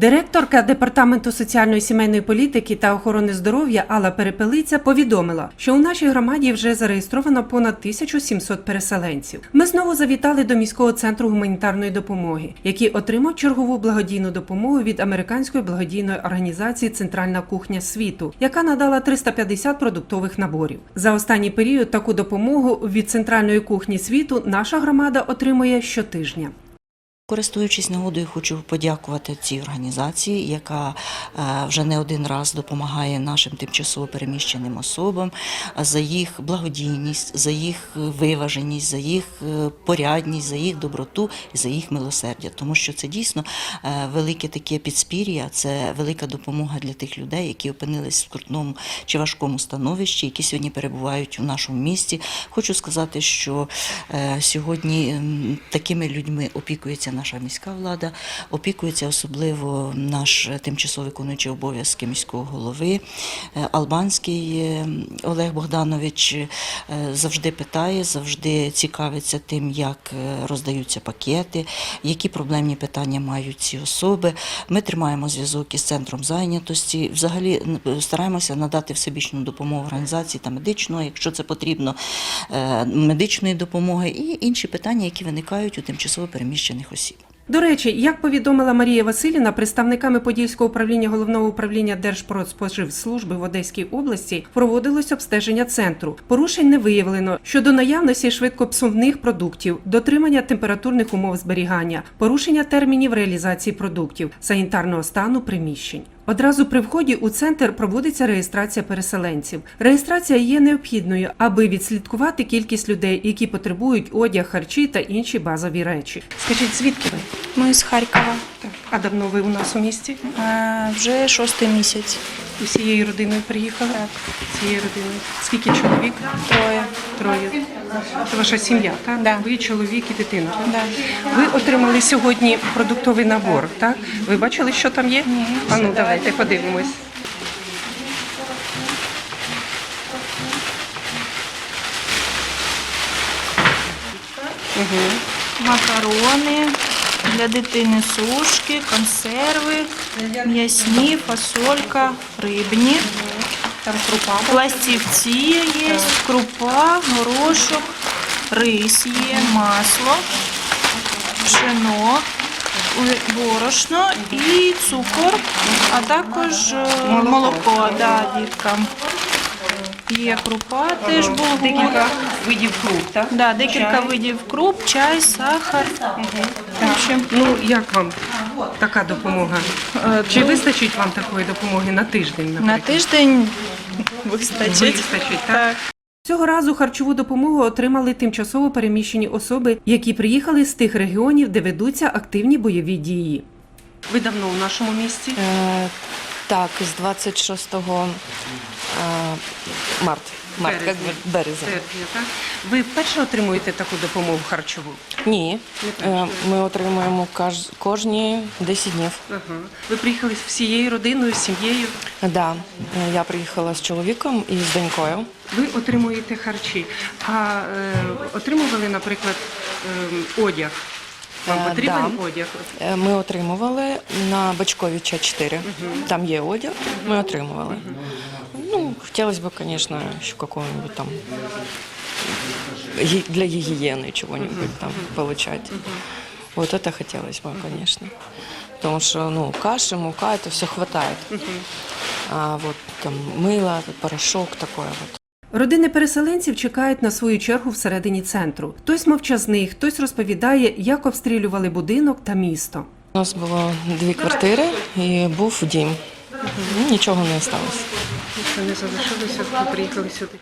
Директорка департаменту соціальної сімейної політики та охорони здоров'я Алла Перепелиця повідомила, що у нашій громаді вже зареєстровано понад 1700 переселенців. Ми знову завітали до міського центру гуманітарної допомоги, який отримав чергову благодійну допомогу від американської благодійної організації Центральна кухня світу, яка надала 350 продуктових наборів. За останній період таку допомогу від центральної кухні світу наша громада отримує щотижня. Користуючись нагодою, хочу подякувати цій організації, яка е, вже не один раз допомагає нашим тимчасово переміщеним особам за їх благодійність, за їх виваженість, за їх е, порядність, за їх доброту і за їх милосердя. Тому що це дійсно е, велике таке підспір'я, це велика допомога для тих людей, які опинились в скрутному чи важкому становищі, які сьогодні перебувають у нашому місті. Хочу сказати, що сьогодні такими людьми опікується наша міська влада, опікується особливо наш тимчасово виконуючий обов'язки міського голови е, Албанський е, Олег Богданович е, завжди питає, завжди цікавиться тим, як е, роздаються пакети, які проблемні питання мають ці особи. Ми тримаємо зв'язок із центром зайнятості. Взагалі стараємося надати всебічну допомогу організації та медичного, якщо це потрібно, е, медичної допомоги і інші питання, які виникають у тимчасово переміщених осіб. До речі, як повідомила Марія Василіна, представниками Подільського управління головного управління Держпродспоживслужби в Одеській області проводилось обстеження центру. Порушень не виявлено щодо наявності швидкопсувних продуктів, дотримання температурних умов зберігання, порушення термінів реалізації продуктів, санітарного стану приміщень. Одразу при вході у центр проводиться реєстрація переселенців. Реєстрація є необхідною, аби відслідкувати кількість людей, які потребують одяг, харчі та інші базові речі. Скажіть, звідки ви? Ми з Харкова. А давно ви у нас у місті? Е, Вже шостий місяць. Усією родиною приїхали? Так. Всією родиною. Скільки чоловік? Троє. Троє. Це ваша сім'я, так? Да. Ви чоловік і дитина. Да. Ви отримали сьогодні продуктовий набор, так? Ви бачили, що там є? Ні. А ну давайте подивимось. Угу. Макарони для дитини сушки, консерви, м'ясні, фасолька, рибні. Там крупа. Пластівці є, крупа, горошок, рис є, масло, пшено, борошно і цукор, а також е, молоко да, діткам. Є крупа, теж булгур. Декілька видів круп, так? Да, декілька Чай. видів круп, чай, сахар. В общем, Ну, як вам така допомога? Чи вистачить вам такої допомоги на тиждень, наприклад? на тиждень вистачить. Вистачить, так? Цього разу харчову допомогу отримали тимчасово переміщені особи, які приїхали з тих регіонів, де ведуться активні бойові дії. Ви давно у нашому місті? Е, Так, з 26 марта. Март, як Березня. березень. Серпня, так? Ви вперше отримуєте таку допомогу харчову? Ні, е, ми отримуємо каж- кожні 10 днів. Ага. Ви приїхали з всією родиною, з сім'єю. Да, е, я приїхала з чоловіком і з донькою. Ви отримуєте харчі. А е, отримували, наприклад, е, одяг. Вам Е, потрібен да. одяг? Е, Ми отримували на Бачковича 4. Там є одяг, ми отримували. Ну, хотілося б, звісно, ще какого-нибудь там ги- для гигиены чего-нибудь там получать. Вот это хотелось бы, конечно. Потому что, ну, каши, мука, это все хватает. А вот там мыло, порошок такое вот. Родини переселенців чекають на свою чергу всередині центру. Хтось мовчазний, хтось розповідає, як обстрілювали будинок та місто. У нас було дві квартири і був дім. Ну, Нічого не залишилось. Це не залишилося, приїхали сюди.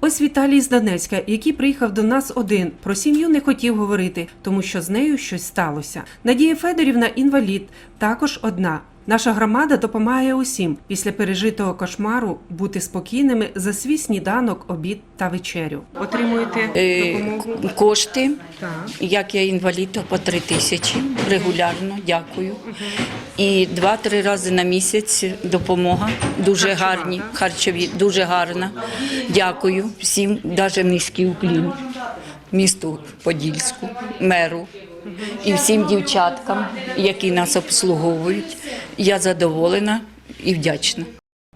Ось Віталій з Донецька, який приїхав до нас один. Про сім'ю не хотів говорити, тому що з нею щось сталося. Надія Федорівна інвалід, також одна. Наша громада допомагає усім після пережитого кошмару бути спокійними за свій сніданок, обід та вечерю. Отримуєте Е, к- Кошти, Так. як я інвалід, то по три тисячі регулярно, дякую. І два-три рази на місяць допомога. Дуже гарні, харчові, дуже гарна. Дякую всім, навіть низький уклін місту Подільську, меру і всім дівчаткам, які нас обслуговують. Я задоволена і вдячна.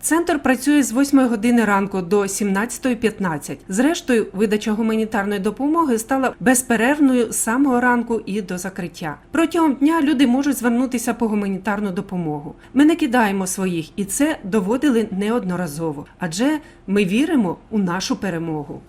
Центр працює з 8 години ранку до 17.15. Зрештою, видача гуманітарної допомоги стала безперервною з самого ранку і до закриття. Протягом дня люди можуть звернутися по гуманітарну допомогу. Ми не кидаємо своїх, і це доводили неодноразово, адже ми віримо у нашу перемогу.